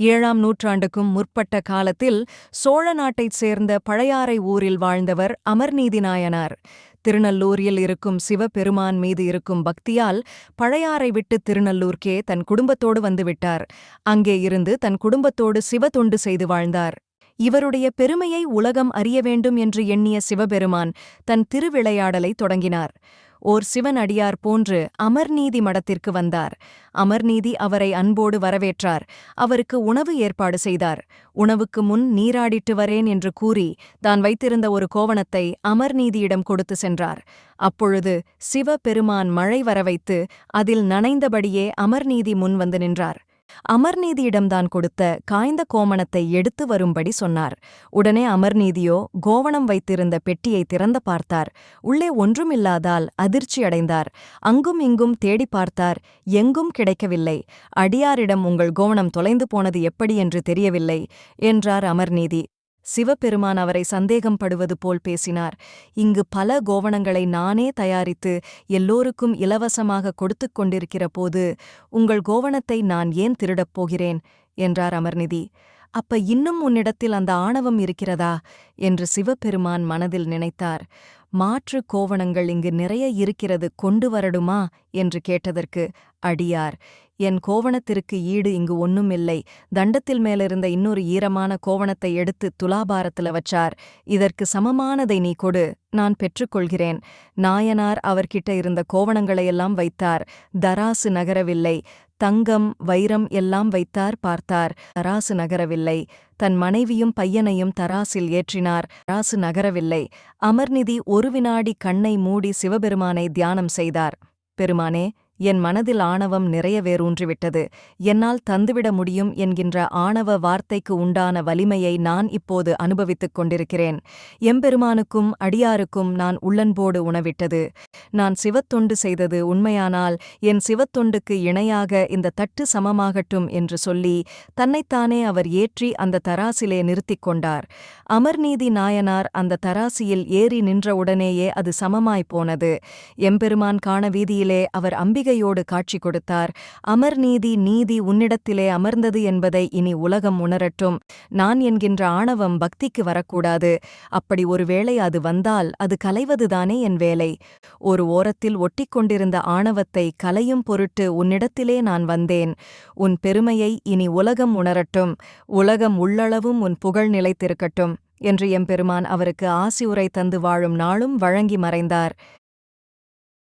ஏழாம் நூற்றாண்டுக்கும் முற்பட்ட காலத்தில் சோழ நாட்டைச் சேர்ந்த பழையாறை ஊரில் வாழ்ந்தவர் அமர்நீதி நாயனார் திருநல்லூரில் இருக்கும் சிவபெருமான் மீது இருக்கும் பக்தியால் பழையாறை விட்டு திருநல்லூர்க்கே தன் குடும்பத்தோடு வந்துவிட்டார் அங்கே இருந்து தன் குடும்பத்தோடு சிவ தொண்டு செய்து வாழ்ந்தார். இவருடைய பெருமையை உலகம் அறிய வேண்டும் என்று எண்ணிய சிவபெருமான் தன் திருவிளையாடலை தொடங்கினார். ஓர் சிவன் அடியார் போன்று அமர்நீதி மடத்திற்கு வந்தார். அமர்நீதி அவரை அன்போடு வரவேற்றார். அவருக்கு உணவு ஏற்பாடு செய்தார். உணவுக்கு முன் நீராடிட்டு வரேன் என்று கூறி தான் வைத்திருந்த ஒரு கோவணத்தை அமர்நீதியிடம் கொடுத்து சென்றார். அப்பொழுது சிவ பெருமான் மழை வரவைத்து அதில் நனைந்தபடியே அமர்நீதி முன் வந்து நின்றார். அமர்நீதியிடம்தான் கொடுத்த காய்ந்த கோமணத்தை எடுத்து வரும்படி சொன்னார். உடனே அமர்நீதியோ கோவணம் வைத்திருந்த பெட்டியை திறந்து பார்த்தார். உள்ளே ஒன்றுமில்லாதால் அதிர்ச்சியடைந்தார் அங்கும் இங்கும் தேடி பார்த்தார் எங்கும் கிடைக்கவில்லை. அடியாரிடம் உங்கள் கோவணம் தொலைந்து போனது எப்படி என்று தெரியவில்லை என்றார் அமர்நீதி. சிவபெருமான் அவரை சந்தேகம் படுவது போல் பேசினார். இங்கு பல கோவணங்களை நானே தயாரித்து எல்லோருக்கும் இலவசமாக கொடுத்துக் கொண்டிருக்கிற போது உங்கள் கோவணத்தை நான் ஏன் திருடப் போகிறேன்? என்றார் அமர்நிதி. அப்ப இன்னும் உன்னிடத்தில் அந்த ஆணவம் இருக்கிறதா? என்று சிவபெருமான் மனதில் நினைத்தார். மாற்று கோவணங்கள் இங்கு நிறைய இருக்கிறது கொண்டு வரடுமா? என்று கேட்டதற்கு அடியார் என் கோவணத்திற்கு ஈடு இங்கு ஒண்ணுமில்லை. தண்டத்தில் மேலிருந்த இன்னொரு ஈரமான கோவணத்தை எடுத்து துலாபாரத்துல வச்சார். இதற்கு சமமானதை நீ கொடு நான் பெற்றுக்கொள்கிறேன். நாயனார் அவர்கிட்ட இருந்த கோவணங்களையெல்லாம் வைத்தார். தராசு நகரவில்லை. தங்கம் வைரம் எல்லாம் வைத்தார் பார்த்தார். தராசு நகரவில்லை. தன் மனைவியும் பையனையும் தராசில் ஏற்றினார். தராசு நகரவில்லை. அமர்நிதி ஒரு வினாடி கண்ணை மூடி சிவபெருமானை தியானம் செய்தார். பெருமானே என் மனதில் ஆணவம் நிறையவேரூன்றிவிட்டது என்னால் தந்துவிட முடியும் என்கின்ற ஆணவ வார்த்தைக்கு உண்டான வலிமையை நான் இப்போது அனுபவித்துக் கொண்டிருக்கிறேன். எம்பெருமானுக்கும் அடியாருக்கும் நான் உள்ளன்போடு உணவிட்டது. நான் சிவத்தொண்டு செய்தது உண்மையானால் என் சிவத்தொண்டுக்கு இணையாக இந்த தட்டு சமமாகட்டும் என்று சொல்லி தன்னைத்தானே அவர் ஏற்றி அந்த தராசிலே நிறுத்திக் கொண்டார். அமர்நீதி நாயனார் அந்த தராசியில் ஏறி நின்றவுடனேயே அது சமமாய்ப் போனது. எம்பெருமான் காண வீதியிலே அவர் அம்பிகை பொய்கையோடு காட்சி கொடுத்தார். அமர் நீதி நீதி உன்னிடத்திலே அமர்ந்தது என்பதை இனி உலகம் உணரட்டும். நான் என்கின்ற ஆணவம் பக்திக்கு வரக்கூடாது. அப்படி ஒருவேளை அது வந்தால் அது கலைவதுதானே என் வேலை. ஒரு ஓரத்தில் ஒட்டிக்கொண்டிருந்த ஆணவத்தை கலையும் பொருட்டு உன்னிடத்திலே நான் வந்தேன். உன் பெருமையை இனி உலகம் உணரட்டும். உலகம் உள்ளளவும் உன் புகழ் நிலைத்திருக்கட்டும் என்று எம்பெருமான் அவருக்கு ஆசியுரை தந்து வாழும் நாளும் வழங்கி மறைந்தார்.